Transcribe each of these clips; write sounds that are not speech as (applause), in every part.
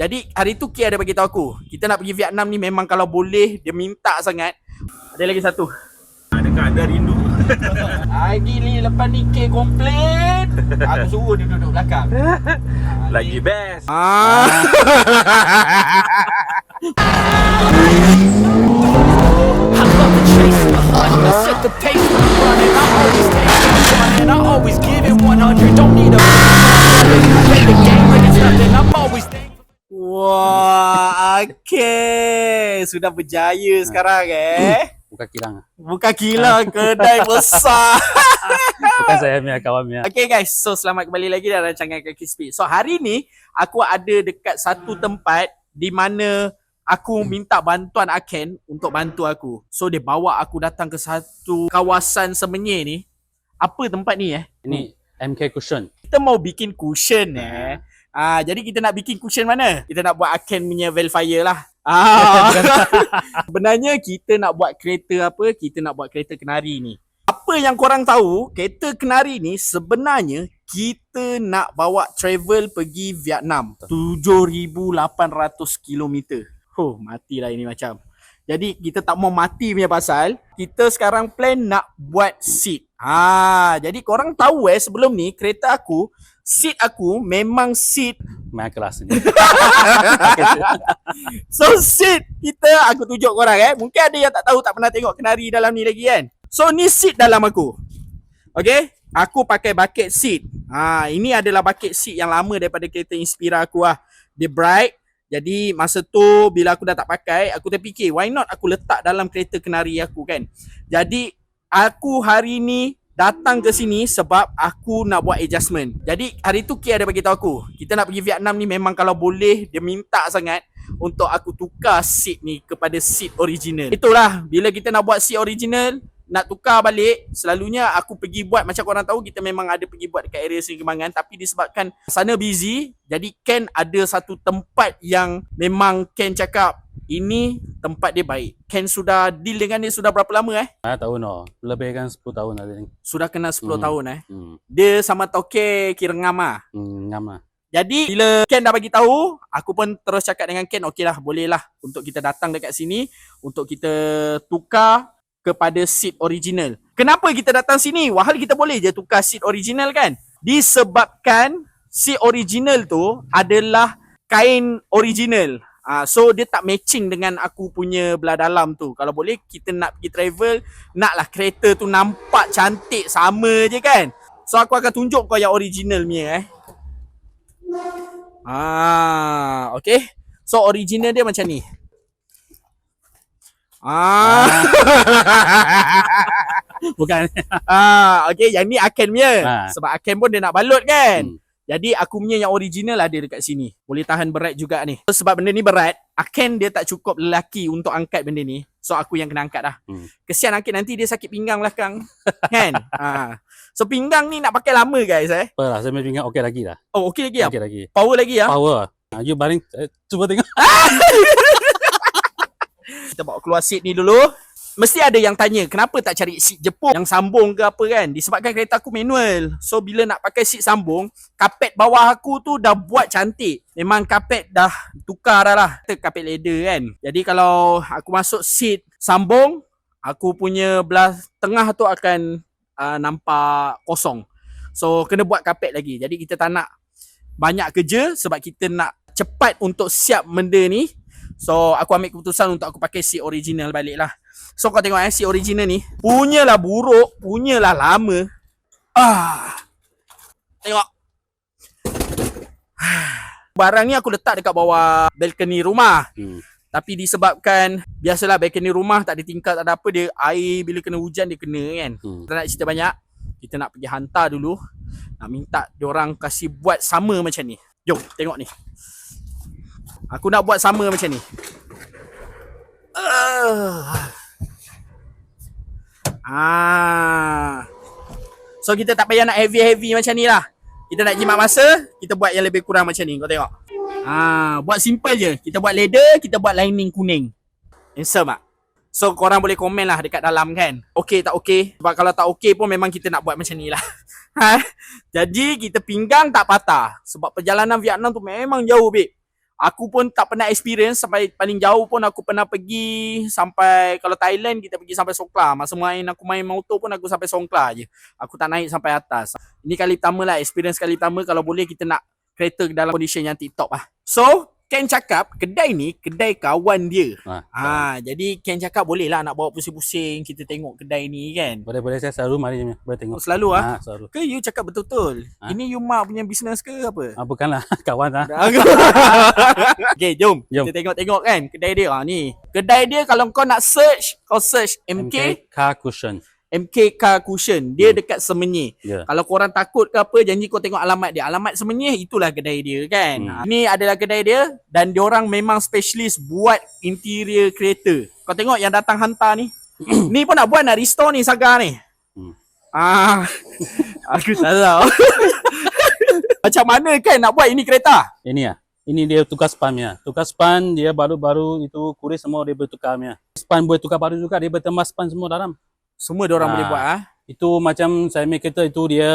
Jadi hari tu K ada bagi tahu aku. Kita nak pergi Vietnam ni memang kalau boleh dia minta sangat. Ada lagi satu. Adakah anda rindu? (laughs) Lagi ni lepas ni K komplain. Aku suruh dia duduk belakang. (laughs) Lagi best. Ah. I love the chase, the hunt, I set the pace for the running. I always (laughs) take it running, I always give it 100. Don't need a play the game like it's nothing. I'm always. Wah, okay. Sudah berjaya sekarang eh. Bukan kilang ah. Bukan gila kedai (laughs) besar. Bukan saya punya kawan punya. Okay guys, so selamat kembali lagi dalam rancangan Kaki Speed. So hari ni aku ada dekat satu tempat di mana aku minta bantuan Aken untuk bantu aku. So dia bawa aku datang ke satu kawasan semenyih ni. Apa tempat ni eh? Ini MK Cushion. Kita mau bikin cushion eh. Ah, jadi kita nak bikin cushion mana? Kita nak buat Aken punya Velfire lah. Ah. (laughs) Sebenarnya kita nak buat kereta apa? Kita nak buat kereta kenari ni. Apa yang korang tahu, kereta kenari ni sebenarnya kita nak bawa travel pergi Vietnam. 7,800 km. Huh, matilah ini macam. Jadi kita tak mau mati punya pasal, kita sekarang plan nak buat seat. Ha, jadi korang tahu eh sebelum ni kereta aku, seat aku memang seat Main kelas ni. (laughs) So seat kita aku tunjuk korang eh. Mungkin ada yang tak tahu tak pernah tengok kenari dalam ni lagi kan. So ni seat dalam aku. Okay. Aku pakai bucket seat. Ha, ini adalah bucket seat yang lama daripada kereta Inspira aku lah. Dia bright. Jadi masa tu bila aku dah tak pakai, aku terfikir why not aku letak dalam kereta kenari aku kan. Jadi aku hari ni datang ke sini sebab aku nak buat adjustment. Jadi hari tu K ada bagi tahu aku, kita nak pergi Vietnam ni memang kalau boleh dia minta sangat untuk aku tukar seat ni kepada seat original. Itulah bila kita nak buat seat original, nak tukar balik, selalunya aku pergi buat macam korang tahu kita memang ada pergi buat dekat area Seri Kembangan tapi disebabkan sana busy, jadi Ken ada satu tempat yang memang Ken cakap ini tempat dia baik. Ken sudah deal dengan dia sudah berapa lama eh? Ah tahu no. Lebih kan 10 tahun ada ni. Sudah kenal 10 Hmm. tahun eh. Hmm. Dia sama Toke kira ngam ah. Hmm, ngam lah. Jadi bila Ken dah bagi tahu, aku pun terus cakap dengan Ken, okey lah boleh lah untuk kita datang dekat sini untuk kita tukar kepada seat original. Kenapa kita datang sini? Wahal kita boleh je tukar seat original kan? Disebabkan seat original tu adalah kain original. Ah, so dia tak matching dengan aku punya belah dalam tu. Kalau boleh kita nak pergi travel, naklah kereta tu nampak cantik sama je kan? So aku akan tunjuk kau yang original punya eh. Ah, okay. So original dia macam ni. Ah. (laughs) Bukan. ah, okay. Yang ni Aken punya. Ha. Sebab Aken pun dia nak balut kan. Hmm. Jadi aku punya yang original ada dekat sini. Boleh tahan berat juga ni. So, sebab benda ni berat, Aken dia tak cukup lelaki untuk angkat benda ni. So aku yang kena angkat dah. Hmm. Kesian Aken nanti dia sakit pinggang belakang. (laughs) kan? Ah. So pinggang ni nak pakai lama guys eh. Apa lah, saya punya pinggan okey lagi lah. Oh okey lagi ya. Okey lagi. Power lagi ya. Power. Ah, you baring, eh, cuba tengok. (laughs) Kita bawa keluar seat ni dulu. Mesti ada yang tanya, kenapa tak cari seat jeput yang sambung ke apa kan? Disebabkan kereta aku manual. So bila nak pakai seat sambung, kapet bawah aku tu dah buat cantik. Memang kapet dah tukar dah lah. Kita kapet leather kan. Jadi kalau aku masuk seat sambung, aku punya belah tengah tu akan uh, nampak kosong. So kena buat kapet lagi. Jadi kita tak nak banyak kerja sebab kita nak cepat untuk siap benda ni. So aku ambil keputusan untuk aku pakai seat original balik lah. So kau tengok eh seat original ni. Punyalah buruk, punyalah lama. Ah. Tengok. Barang ni aku letak dekat bawah balcony rumah. Hmm. Tapi disebabkan biasalah balcony rumah tak ada tingkat tak ada apa dia air bila kena hujan dia kena kan. Hmm. Kita nak cerita banyak. Kita nak pergi hantar dulu. Nak minta diorang kasih buat sama macam ni. Jom tengok ni. Aku nak buat sama macam ni. Uh. Ah. So kita tak payah nak heavy-heavy macam ni lah. Kita nak jimat masa, kita buat yang lebih kurang macam ni. Kau tengok. Ah, buat simple je. Kita buat leather, kita buat lining kuning. Handsome tak? So korang boleh komen lah dekat dalam kan. Okay tak okay. Sebab kalau tak okay pun memang kita nak buat macam ni lah. (laughs) ha? Jadi kita pinggang tak patah. Sebab perjalanan Vietnam tu memang jauh babe. Aku pun tak pernah experience sampai paling jauh pun aku pernah pergi sampai kalau Thailand kita pergi sampai Songkla. Masa main aku main motor pun aku sampai Songkla je. Aku tak naik sampai atas. Ini kali pertama lah experience kali pertama kalau boleh kita nak kereta dalam condition yang tip top lah. So, Ken cakap kedai ni kedai kawan dia. Ha. Ha, jadi Ken cakap boleh lah nak bawa pusing-pusing kita tengok kedai ni kan. Boleh boleh saya selalu mari je, boleh tengok. Oh, selalu ah. Ha, selalu. Ke you cakap betul-betul? Ha? Ini you mak punya business ke apa? Ah, bukanlah (laughs) kawan ah. (laughs) okay, jom. Jom. Kita tengok-tengok kan kedai dia. Ha, ni. Kedai dia kalau kau nak search, kau search MK, MK car cushion. MK Car Cushion. Dia Hmm. dekat Semenyih. Ya. Kalau korang takut ke apa, janji kau tengok alamat dia. Alamat Semenyih, itulah kedai dia kan. Hmm. Ini adalah kedai dia dan diorang memang specialist buat interior kereta. Kau tengok yang datang hantar ni. (coughs) ni pun nak buat nak restore ni Saga ni. Hmm. Ah, (laughs) aku tak tahu. (laughs) Macam mana kan nak buat ini kereta? Ini ah. Ini dia tukar spannya. Tukar span dia baru-baru itu kuris semua dia bertukarnya. Span boleh tukar baru juga dia bertemas span semua dalam. Semua diorang Ah. boleh buat ah. Itu macam saya make kereta itu dia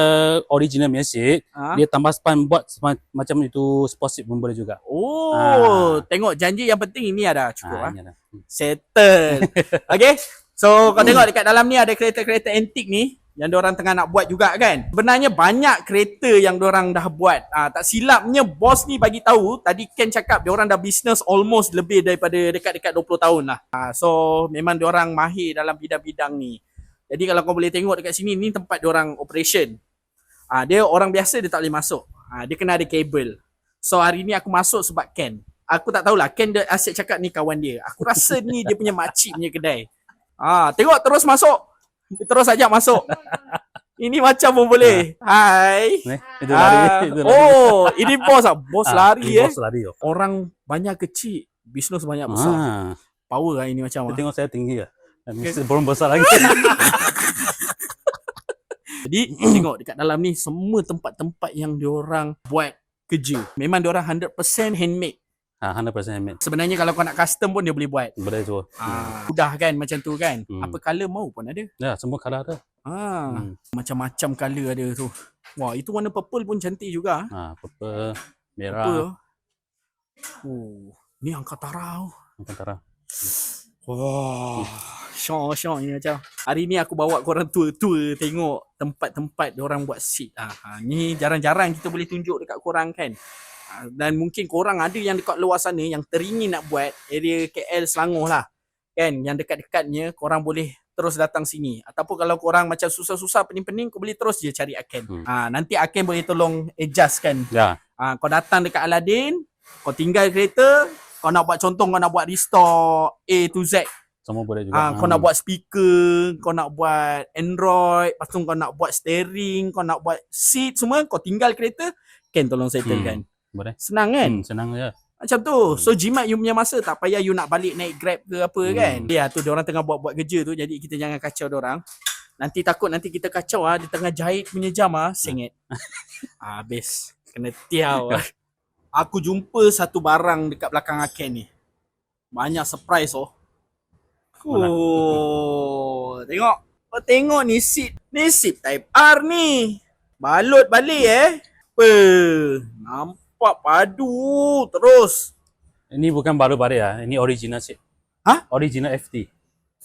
original mesin. Ha? Dia tambah span buat macam itu sport seat pun boleh juga. Oh, Ah. tengok janji yang penting ini ada cukup ah. Ah, ini ada. Settle. (laughs) okay. So kau tengok dekat dalam ni ada kereta-kereta antik ni yang diorang tengah nak buat juga kan. Sebenarnya banyak kereta yang diorang dah buat. Ah tak silapnya bos ni bagi tahu tadi Ken cakap diorang dah business almost lebih daripada dekat-dekat 20 tahun lah. Ah so memang diorang mahir dalam bidang-bidang ni. Jadi kalau kau boleh tengok dekat sini ni tempat diorang operation. Ah dia orang biasa dia tak boleh masuk. Ah dia kena ada kabel. So hari ni aku masuk sebab Ken. Aku tak tahulah Ken dia asyik cakap ni kawan dia. Aku rasa ni dia punya makcik punya kedai. Ah, tengok terus masuk. Dia Terus ajak masuk. Ini macam pun boleh. Hai. Ni, itu lari. Ah, (laughs) itu lari. oh, ini bos ah. Bos Ah, lari eh. Bos lari. Oh. Orang banyak kecil, bisnes banyak besar. Ah, Power lah ini macam dia ah. tengok saya tinggi ah. Mesti belum besar lagi. (laughs) Jadi (clears throat) tengok dekat dalam ni semua tempat-tempat yang diorang buat kerja. Memang diorang 100% handmade. ah, 100% handmade. Sebenarnya kalau kau nak custom pun dia boleh buat. Boleh tu. Ah, mudah kan macam tu kan. Hmm. Apa color mau pun ada. Ya, semua color ada. Ah, Hmm. macam-macam color ada tu. Wah, itu warna purple pun cantik juga. Ah, purple, merah, Oh, ni angkat tarau. antara. Wah, syok syok ni macam. Hari ni aku bawa korang tour-tour tengok tempat-tempat orang buat seat. Ah, ha, ni jarang-jarang kita boleh tunjuk dekat korang kan. Ah, dan mungkin korang ada yang dekat luar sana yang teringin nak buat area KL Selangor lah. Kan, yang dekat-dekatnya korang boleh terus datang sini. Ataupun kalau korang macam susah-susah pening-pening kau boleh terus je cari Aken. Hmm. Ah, nanti Aken boleh tolong adjust kan Ya, Ah, kau datang dekat Aladdin, kau tinggal kereta, kau nak buat contoh kau nak buat restore A to Z. semua boleh juga. Ah, kau nak buat speaker, kau nak buat Android, lepas tu kau nak buat steering, kau nak buat seat semua, kau tinggal kereta, Ken tolong settle Hmm. kan. boleh. Senang kan? Hmm, senang je. Macam tu. So jimat you punya masa tak payah you nak balik naik Grab ke apa Hmm. kan. Ya tu dia orang tengah buat-buat kerja tu jadi kita jangan kacau dia orang. Nanti takut nanti kita kacau ah dia tengah jahit punya jam ah sengit. ah, (laughs) habis. Kena tiau. (laughs) Aku jumpa satu barang dekat belakang Aken ni. Banyak surprise oh. Oh, tengok. Kau tengok ni seat. Ni seat type R ni. Balut balik eh. Apa? Nampak padu terus. Ini bukan baru baru ya. Ini original sih. Hah? Original FT.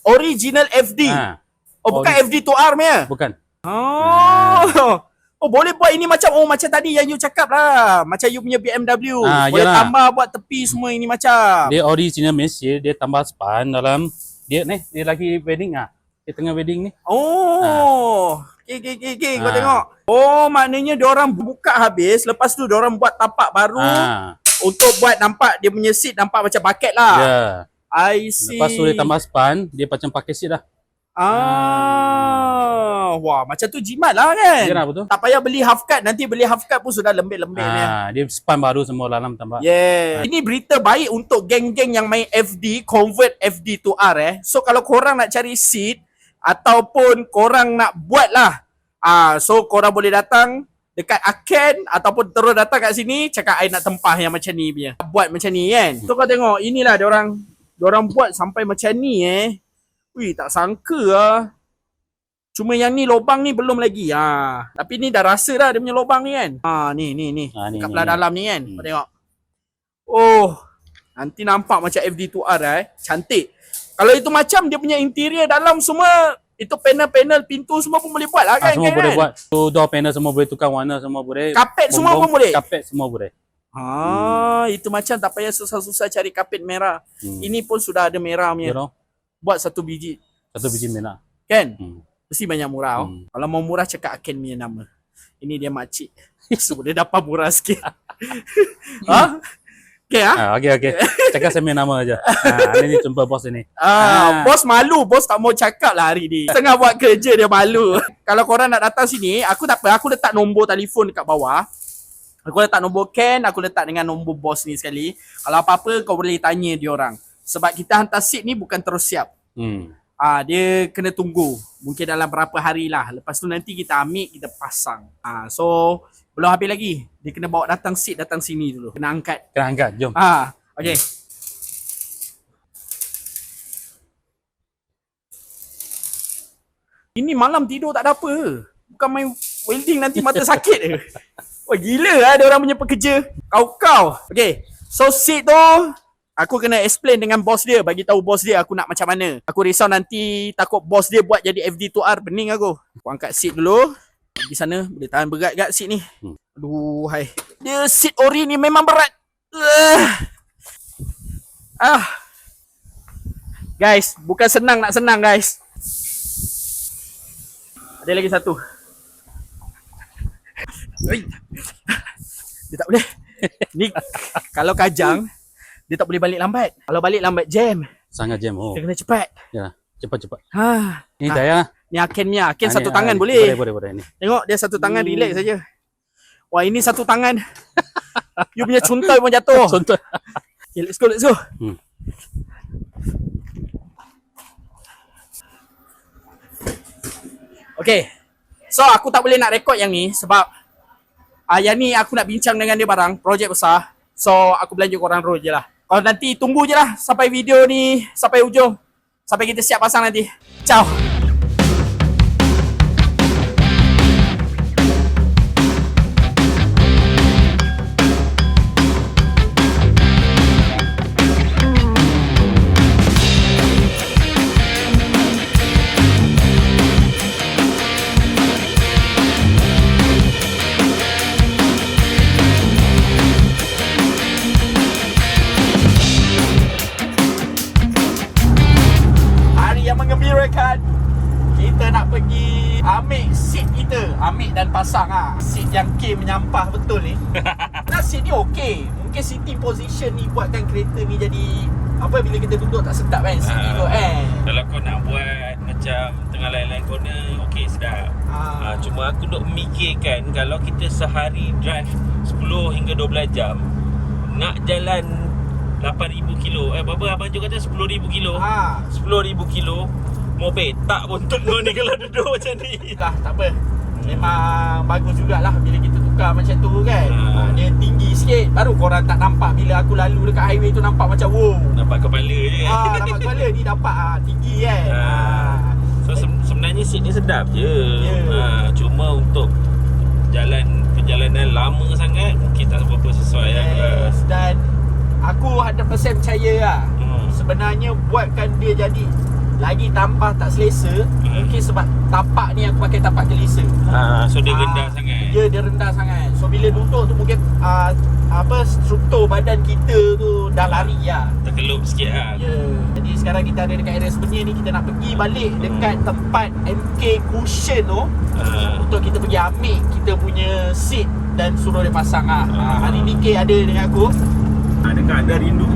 Original FD. Ah, oh, bukan ori- FD to R punya. bukan. Oh. (laughs) Oh, boleh buat ini macam oh macam tadi yang you cakap lah. Macam you punya BMW. Ah, boleh yalah. tambah buat tepi semua ini macam. Dia original mesin, dia tambah span dalam dia ni, dia lagi wedding ah. Dia tengah wedding ni. Oh. Okay, okay, okay, okay. Kau Ah. tengok. Oh, maknanya diorang buka habis. Lepas tu diorang buat tapak baru. Ah, Untuk buat nampak dia punya seat nampak macam bucket lah. ya. I see. Lepas tu dia tambah span, dia macam pakai seat dah. Ah. Wah, macam tu jimat lah kan. Ya betul. Tak payah beli half cut. Nanti beli half cut pun sudah lembik-lembik. Ah, dia span baru semua dalam tambah. Yeah. Ini berita baik untuk geng-geng yang main FD, convert FD to R eh. So kalau korang nak cari seat ataupun korang nak buat lah. Ah, so korang boleh datang dekat Aken ataupun terus datang kat sini cakap I nak tempah yang macam ni punya. Buat macam ni kan. So kau tengok inilah dia orang dia orang buat sampai macam ni eh. Wih, tak sangka ah. Cuma yang ni lubang ni belum lagi. Ha. Tapi ni dah rasa dah dia punya lubang ni kan. Ha, ni ni ni. Ah, ni, Kat belah dalam ni kan. Hmm. Kau tengok. Oh, nanti nampak macam FD2R eh. Cantik. Kalau itu macam dia punya interior dalam semua itu panel-panel pintu semua pun boleh buat lah Ah, kan? semua kan? boleh buat. So, door panel semua boleh tukar warna semua boleh. Kapet semua Bombom, pun boleh? Kapet semua boleh. Ah, itu macam tak payah susah-susah cari kapet merah. Hmm. Ini pun sudah ada merah You punya. know? Buat satu biji. Satu biji merah. Kan? Hmm. Mesti banyak murah. Hmm. Hmm. Kalau mau murah cakap Aken punya nama. Ini dia makcik. (laughs) So dia dapat murah sikit. (laughs) ha? Okay ah. Ah, okay, okay. Cakap saya punya nama aja. (laughs) Ah, ini jumpa bos ini. Ah, Ah. bos malu, bos tak mau cakap lah hari ni. Tengah buat kerja dia malu. Kalau korang nak datang sini, aku tak apa, aku letak nombor telefon dekat bawah. Aku letak nombor Ken, aku letak dengan nombor bos ni sekali. Kalau apa-apa kau boleh tanya dia orang. Sebab kita hantar seat ni bukan terus siap. Hmm. Ah, dia kena tunggu. Mungkin dalam berapa hari lah. Lepas tu nanti kita ambil, kita pasang. Ah, so belum habis lagi. Dia kena bawa datang seat datang sini dulu. Kena angkat. Kena angkat, jom. Ah, okay. Ini malam tidur tak ada apa. Bukan main welding nanti mata sakit ke. (laughs) Wah gila lah ada orang punya pekerja. Kau-kau. Okay. So seat tu aku kena explain dengan bos dia. Bagi tahu bos dia aku nak macam mana. Aku risau nanti takut bos dia buat jadi FD2R. Pening aku. Aku angkat seat dulu. Di sana boleh tahan berat kat seat ni. Hmm. Aduh hai. Dia seat ori ni memang berat. Uh. Ah. Guys, bukan senang nak senang guys. Ada lagi satu. Oi. Dia tak boleh. Ni kalau kajang dia tak boleh balik lambat. Kalau balik lambat jam. Sangat jam. Oh. Dia kena cepat. Ya, cepat-cepat. Ha. Ini Ah. dah ya. Ni Aken punya. Aken Ah, satu ni, tangan ah, boleh. Boleh, boleh, boleh. Ni. Tengok dia satu tangan Hmm. relax saja. Wah, ini satu tangan. (laughs) you punya cuntai pun jatuh. (laughs) Contoh. Okay, let's go, let's go. Hmm. Okay. So, aku tak boleh nak rekod yang ni sebab uh, yang ni aku nak bincang dengan dia barang, projek besar. So, aku belanja korang roll je lah. Kalau nanti tunggu je lah sampai video ni sampai ujung. Sampai kita siap pasang nanti. Ciao. Memikirkan kalau kita sehari drive 10 hingga 12 jam nak jalan 8000 kilo. Eh berapa abang Jo kata 10000 kilo. Ah. 10000 kilo betak pun untuk kau (laughs) ni kalau duduk macam ni. Dah tak apa Memang bagus jugalah bila kita tukar macam tu kan Ah. ah. Dia tinggi sikit Baru korang tak nampak bila aku lalu dekat highway tu nampak macam wow Nampak kepala je. Ah, nampak kepala ni nampak ah, tinggi kan Ah. ah. Sebenarnya seat ni sedap je. Ya. Ha, cuma untuk jalan perjalanan lama sangat mungkin tak berapa sesuai lah. Yes, dan aku 100% percaya lah Hmm. Sebenarnya buatkan dia jadi lagi tambah tak selesa Hmm. Mungkin sebab tapak ni aku pakai tapak kelisa Ha, so dia Ah, rendah sangat. Ya dia rendah sangat So bila duduk tu mungkin uh, Apa struktur badan kita tu dah lari lah Terkelup sikit lah. Ya Jadi sekarang kita ada dekat area sebenarnya ni Kita nak pergi balik dekat tempat MK Cushion tu Ha, Untuk kita pergi ambil kita punya seat Dan suruh dia pasang lah uh, Hari ni K ada dengan aku adakah anda rindu?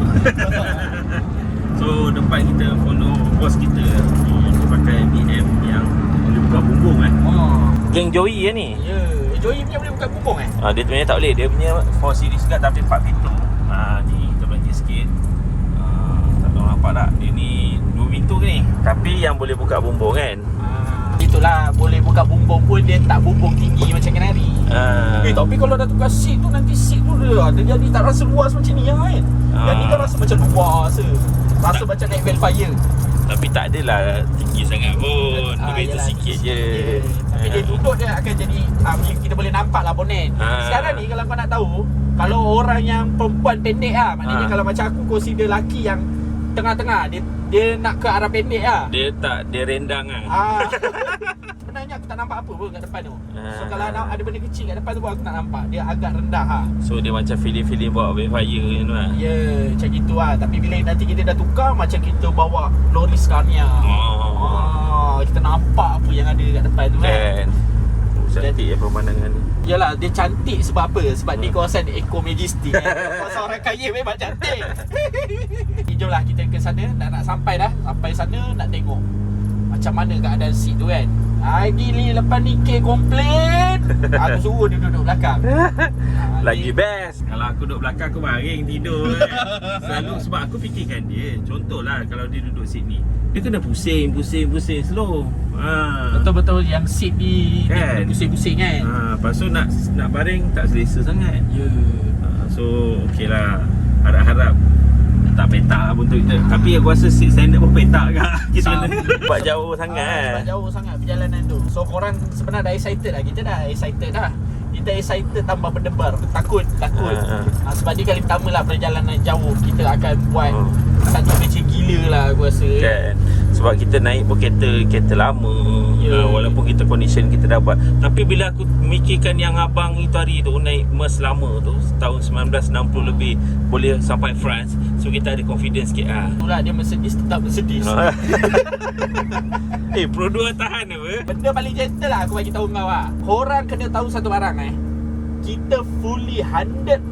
(laughs) so tempat kita follow bos kita hmm, dia pakai BM yang boleh buka bumbung eh. Oh Geng Joey ya ni. Ya yeah. Joey punya boleh buka bumbung eh Ha, dia sebenarnya tak boleh. Dia punya 4 series juga tapi 4 pintu. Ha, ni kita belanja sikit. Ha, tak tahu nampak tak? Dia ni 2 pintu ke ni? Tapi yang boleh buka bumbung kan. Ah, Itulah boleh buka bumbung pun dia tak bumbung tinggi macam kenari Ha, Eh tapi kalau dah tukar seat tu nanti seat tu dia, dia jadi tak rasa luas macam ni kan Ah. Yang ni kan rasa macam luas je Rasa Tak. macam naik Velfire tapi tak adalah tinggi sangat pun. Berbeza yelah, sikit je. je. Tapi dia duduk dia akan jadi ah, kita boleh nampak lah bonet. Ah. Sekarang ni kalau kau nak tahu, kalau orang yang perempuan pendek ah, maknanya Ah. kalau macam aku consider lelaki yang tengah-tengah dia dia nak ke arah pendek ah. Dia tak dia rendang ah. Ah. (laughs) Sebenarnya aku tak nampak apa pun kat depan tu. So Ah. kalau ada, ada benda kecil kat depan tu pun aku tak nampak. Dia agak rendah ha. So dia macam feeling-feeling bawa backfire macam tu lah. Ya, macam gitu lah. Tapi bila nanti kita dah tukar macam kita bawa lori Scania. Oh. Ah, kita nampak apa yang ada kat depan tu kan. Kan. Oh, cantik ya pemandangan ni. Yalah, dia cantik sebab apa? Sebab di kawasan Eco Majestic kan. (laughs) Kawasan orang kaya memang cantik. (laughs) Jom lah kita ke sana. Dah nak sampai dah. Sampai sana nak tengok. Macam mana keadaan seat tu kan. Lagi ni lepas ni K komplain. (laughs) Aku suruh dia duduk belakang. (laughs) Ah, Lagi dia- best Kalau aku duduk belakang aku baring tidur kan. (laughs) Selalu sebab aku fikirkan dia Contohlah kalau dia duduk sini Dia kena pusing, pusing, pusing slow ha. Betul-betul yang seat ni dia Kan? kena pusing-pusing kan. ha, Lepas tu nak nak baring tak selesa sangat Ya. ha, So okey lah Harap-harap tak petak pun tu Tapi aku rasa seat standard pun petak kan Kita. Sebab jauh Ah, sangat sebab jauh sangat perjalanan tu. So korang sebenarnya dah excited dah. Kita dah excited dah. Kita excited tambah berdebar. Takut, takut. Ah. Ah, sebab ni kali pertama lah perjalanan jauh kita akan buat Oh. satu macam gila lah aku rasa. Kan Sebab kita naik pun kereta Kereta lama Ya. yeah. Walaupun kita condition kita dapat Tapi bila aku mikirkan yang abang itu hari tu Naik Merc lama tu Tahun 1960 lebih Boleh sampai France So kita ada confidence sikit ah. Itulah dia Mercedes tetap Mercedes. (laughs) eh Pro 2 tahan apa Benda paling gentle lah aku bagi tahu kau lah. Korang kena tahu satu barang eh. Kita fully 100%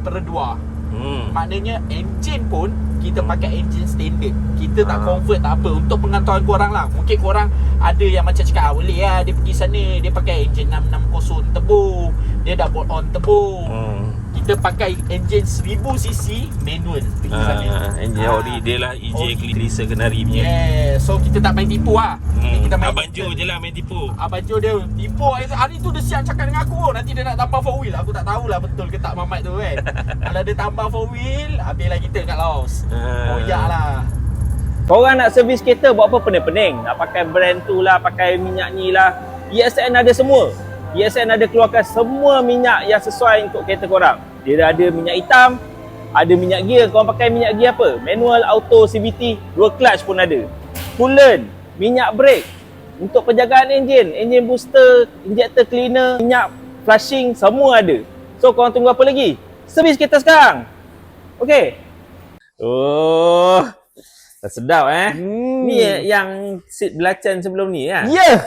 berdua. hmm. Maknanya engine pun kita pakai engine standard. Kita tak Ah. convert tak apa untuk pengetahuan korang lah. Mungkin korang ada yang macam cakap ah, boleh lah dia pergi sana dia pakai engine 660 turbo. Dia dah bolt on turbo. Hmm. Kita pakai engine 1000cc manual pergi sana. Ah, engine Ah. Audi dia lah EJ Audi. Clarissa Kenari punya Yeah, so kita tak main tipu lah. Ni hmm. kita main Abang Jo je lah main tipu Abang Jo dia tipu hari, tu dia siap cakap dengan aku oh, Nanti dia nak tambah four wheel Aku tak tahulah betul ke tak Mamat tu kan (laughs) Kalau dia tambah four wheel Habislah kita kat Laos Ah. Oh ya lah Korang nak servis kereta buat apa pening-pening? Nak pakai brand tu lah, pakai minyak ni lah. ESN ada semua. ESN ada keluarkan semua minyak yang sesuai untuk kereta korang. Dia ada minyak hitam, ada minyak gear. Korang pakai minyak gear apa? Manual, auto, CVT, dua clutch pun ada. Coolant, minyak brake. Untuk penjagaan enjin, enjin booster, injector cleaner, minyak flushing, semua ada. So korang tunggu apa lagi? Servis kereta sekarang. Okay. Oh, dah sedap eh. hmm. Ni yang seat belacan sebelum ni kan? Ya yeah.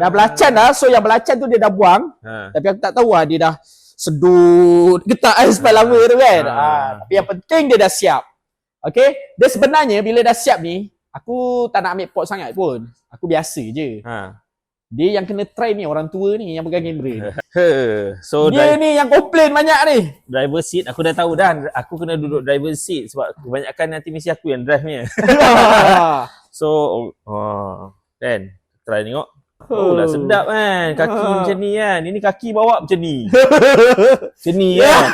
Dah belacan dah So yang belacan tu dia dah buang Ha. Tapi aku tak tahu lah Dia dah sedut Getak kan Sebab lama tu kan Ah. ha. Tapi yang penting dia dah siap Okay Dia sebenarnya Bila dah siap ni Aku tak nak ambil pot sangat pun Aku biasa je Ha. Dia yang kena try ni Orang tua ni Yang pegang kamera ni. (laughs) So Dia ni yang komplain banyak ni driver seat aku dah tahu dah. Aku kena duduk driver seat sebab kebanyakan nanti mesti aku yang drive nya. (laughs) (laughs) So oh, kan try tengok. Oh, lah sedap kan. Kaki Ha. macam ni kan. Ini kaki bawa macam ni. (laughs) macam ni kan.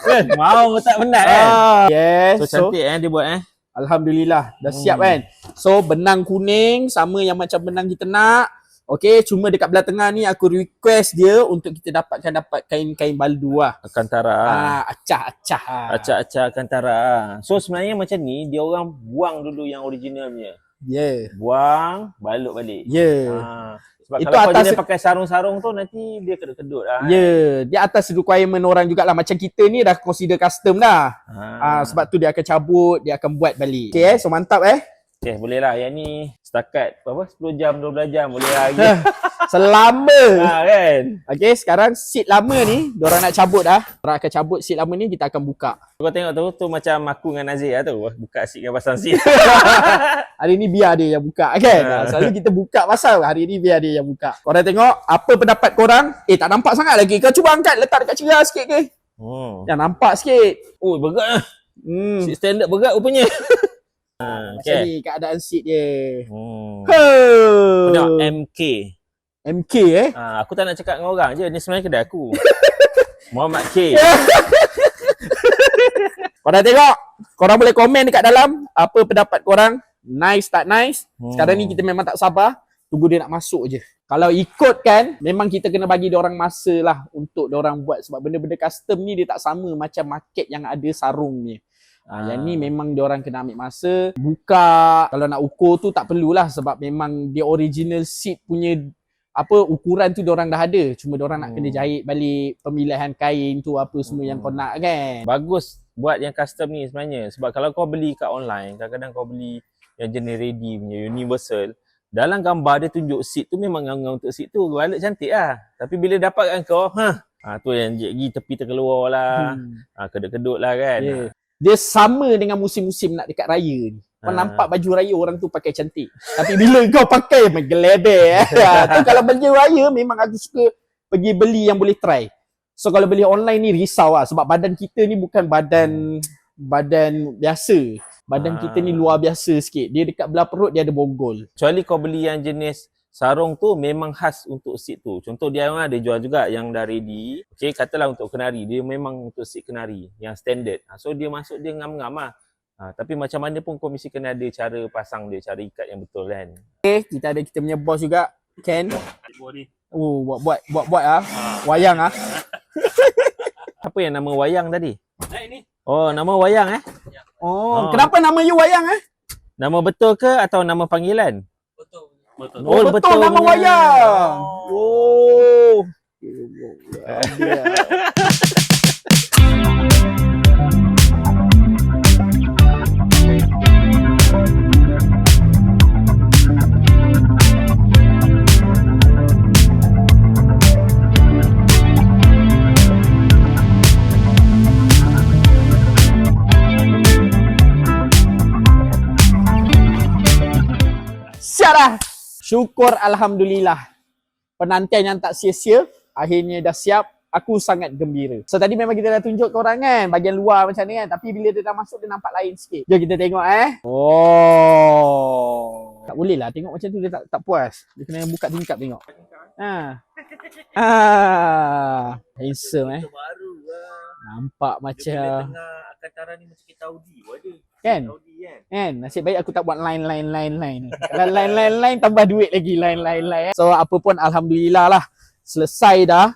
kan? Mau tak penat kan? Ah, yes. So cantik eh dia buat eh. Alhamdulillah dah siap Hmm. kan. So benang kuning sama yang macam benang kita nak. Okay, cuma dekat belah tengah ni aku request dia untuk kita dapatkan dapat kain-kain baldu lah. Kantara. Ah, acah-acah. ah. Acak-acak Kantara. So sebenarnya macam ni dia orang buang dulu yang originalnya. Yeah. Buang, balut balik. Yeah. Ha. Sebab Itu kalau kau atas- jenis pakai sarung-sarung tu nanti dia kedut-kedut lah. Ya, yeah. dia atas requirement orang jugalah macam kita ni dah consider custom dah. Ha. Ah, sebab tu dia akan cabut, dia akan buat balik. Okay, eh? so mantap eh. Okay, boleh lah. Yang ni setakat apa 10 jam, 12 jam boleh lah. (laughs) Selama. ha, kan? Okay, sekarang seat lama ni, diorang nak cabut dah. Diorang akan cabut seat lama ni, kita akan buka. Kau tengok tu, tu macam aku dengan Nazir lah tu. Buka seat dengan pasang seat. (laughs) Hari ni biar dia yang buka kan. Ha. Selalu kita buka pasal hari ni biar dia yang buka. Korang tengok apa pendapat korang? Eh tak nampak sangat lagi. Kau cuba angkat letak dekat cerah sikit ke? hmm. Yang nampak sikit. Oh, berat lah. Hmm. Seat standard berat rupanya. (laughs) ha, Macam okay. ni keadaan seat dia. Hmm. Huh. Tengok MK. MK eh. Ha, aku tak nak cakap dengan orang je. Ni sebenarnya kedai aku. (laughs) Muhammad K. (laughs) Korang tengok. Korang boleh komen dekat dalam apa pendapat korang. Nice tak nice. Hmm. Sekarang ni kita memang tak sabar. Tunggu dia nak masuk je. Kalau ikut kan, memang kita kena bagi dia orang masa lah untuk dia orang buat sebab benda-benda custom ni dia tak sama macam market yang ada sarung ni. Ah. Yang ni memang dia orang kena ambil masa buka kalau nak ukur tu tak perlulah sebab memang dia original seat punya apa ukuran tu dia orang dah ada cuma dia orang nak kena Hmm. jahit balik pemilihan kain tu apa semua yang kau nak kan. Bagus buat yang custom ni sebenarnya sebab kalau kau beli kat online kadang-kadang kau beli yang jenis ready punya universal dalam gambar dia tunjuk seat tu memang ngau untuk seat tu balik cantik lah tapi bila dapat kat kau ha ha tu yang gigi tepi terkeluar lah Hmm. ha kedut-kedut lah kan Ya. Dia sama dengan musim-musim nak dekat raya ni. Kau Ah. nampak baju raya orang tu pakai cantik. Tapi bila (laughs) kau pakai menggeleder eh. (laughs) tu kalau baju raya memang aku suka pergi beli yang boleh try. So kalau beli online ni risau lah sebab badan kita ni bukan badan badan biasa. Badan Ah. kita ni luar biasa sikit. Dia dekat belah perut dia ada bonggol. kecuali kau beli yang jenis sarung tu memang khas untuk seat tu. Contoh dia orang ada jual juga yang dah ready. Okay, katalah untuk kenari. Dia memang untuk seat kenari yang standard. Ha, so dia masuk dia ngam-ngam lah. Ha, tapi macam mana pun kau mesti kena ada cara pasang dia, cara ikat yang betul kan. Okay, kita ada kita punya boss juga. Ken. Oh, buat buat buat buat ah. Wayang ah. (laughs) Apa yang nama wayang tadi? Nah ini. Oh, nama wayang eh? Oh, Oh. kenapa nama you wayang eh? Nama betul ke atau nama panggilan? Betul. Betul. Oh, betul, betul nama punya. wayang. Oh. Siap dah. Syukur Alhamdulillah. Penantian yang tak sia-sia, akhirnya dah siap. Aku sangat gembira. So tadi memang kita dah tunjuk ke orang kan, bahagian luar macam ni kan. Tapi bila dia dah masuk, dia nampak lain sikit. Jom kita tengok eh. Oh. Tak boleh lah, tengok macam tu dia tak, tak puas. Dia kena buka tingkap tengok. Ha. Ah. Handsome eh. Baru lah. Nampak macam tengah Akantara ni macam kita Audi. Ada. Kan? Kan. Kan nasib baik aku tak buat line line line line. Kalau line line line tambah duit lagi line line line. So apa pun alhamdulillah lah selesai dah.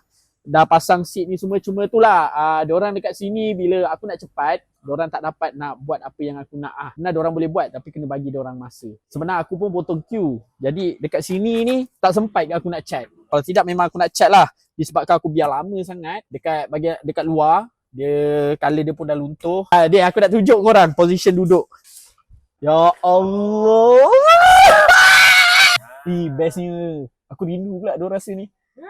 Dah pasang seat ni semua cuma tu lah. Uh, diorang dekat sini bila aku nak cepat, diorang tak dapat nak buat apa yang aku nak ah. Benar diorang boleh buat tapi kena bagi diorang masa. Sebenarnya aku pun potong queue. Jadi dekat sini ni tak sempat aku nak chat. Kalau tidak memang aku nak chat lah. Disebabkan aku biar lama sangat dekat bagian dekat luar. Dia color dia pun dah luntur. Ah, dia aku nak tunjuk korang position duduk. Ya Allah. Ih, bestnya. Aku rindu pula dia rasa ni. (laughs)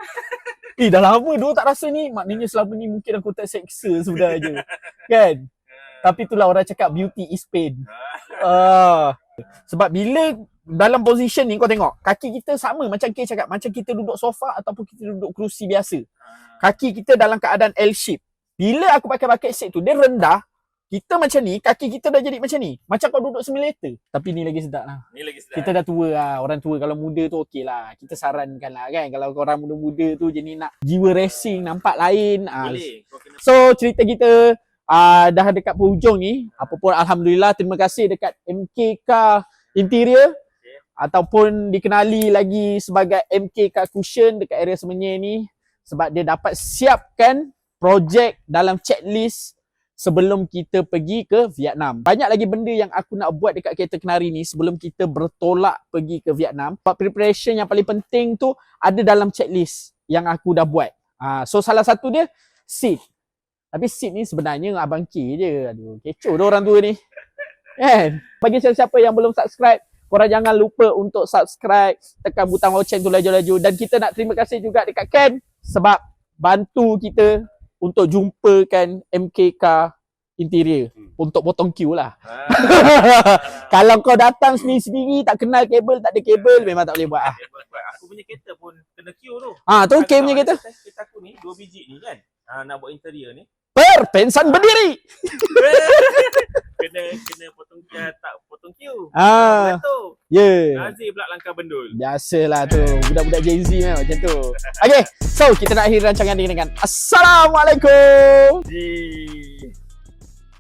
Eh, dah lama dia tak rasa ni. Maknanya selama ni mungkin aku tak seksa sebenarnya. kan? (laughs) Tapi itulah orang cakap beauty is pain. (laughs) Ah. Sebab bila dalam position ni kau tengok, kaki kita sama macam K cakap, macam kita duduk sofa ataupun kita duduk kerusi biasa. Kaki kita dalam keadaan L shape. Bila aku pakai bucket seat tu, dia rendah, kita macam ni, kaki kita dah jadi macam ni. Macam kau duduk simulator. Tapi ni lagi sedap lah. Ni lagi sedap. Kita dah tua lah. Orang tua kalau muda tu okey lah. Kita sarankan lah kan. Kalau orang muda-muda tu jadi nak jiwa racing, nampak lain. ah, Boleh. So cerita kita uh, dah dekat penghujung ni. Apa pun Alhamdulillah terima kasih dekat MKK Interior ataupun dikenali lagi sebagai MKK Cushion dekat area Semenyih ni sebab dia dapat siapkan projek dalam checklist sebelum kita pergi ke Vietnam. Banyak lagi benda yang aku nak buat dekat kereta kenari ni sebelum kita bertolak pergi ke Vietnam. But preparation yang paling penting tu ada dalam checklist yang aku dah buat. Ah, so salah satu dia seat. Tapi seat ni sebenarnya abang K je. Aduh, kecoh dah orang tua ni. Kan? Bagi siapa-siapa yang belum subscribe, korang jangan lupa untuk subscribe, tekan butang loceng tu laju-laju dan kita nak terima kasih juga dekat Ken sebab bantu kita untuk jumpakan MKK Interior untuk potong queue lah. (laughs) Kalau kau datang sendiri-sendiri tak kenal kabel, tak ada kabel memang tak boleh buat ah. Aku punya kereta pun kena queue tu. Ah tu K punya kereta. Kereta aku ni dua biji ni kan. Ha, nak buat interior ni. Perpensan berdiri. (laughs) kena kena potong uh, tak potong queue. Ah, ya. Yeah. Nazir pula langkah bendul. Biasalah tu Budak-budak Gen Z memang macam tu Okay So kita nak akhiri rancangan ini dengan Assalamualaikum Ji.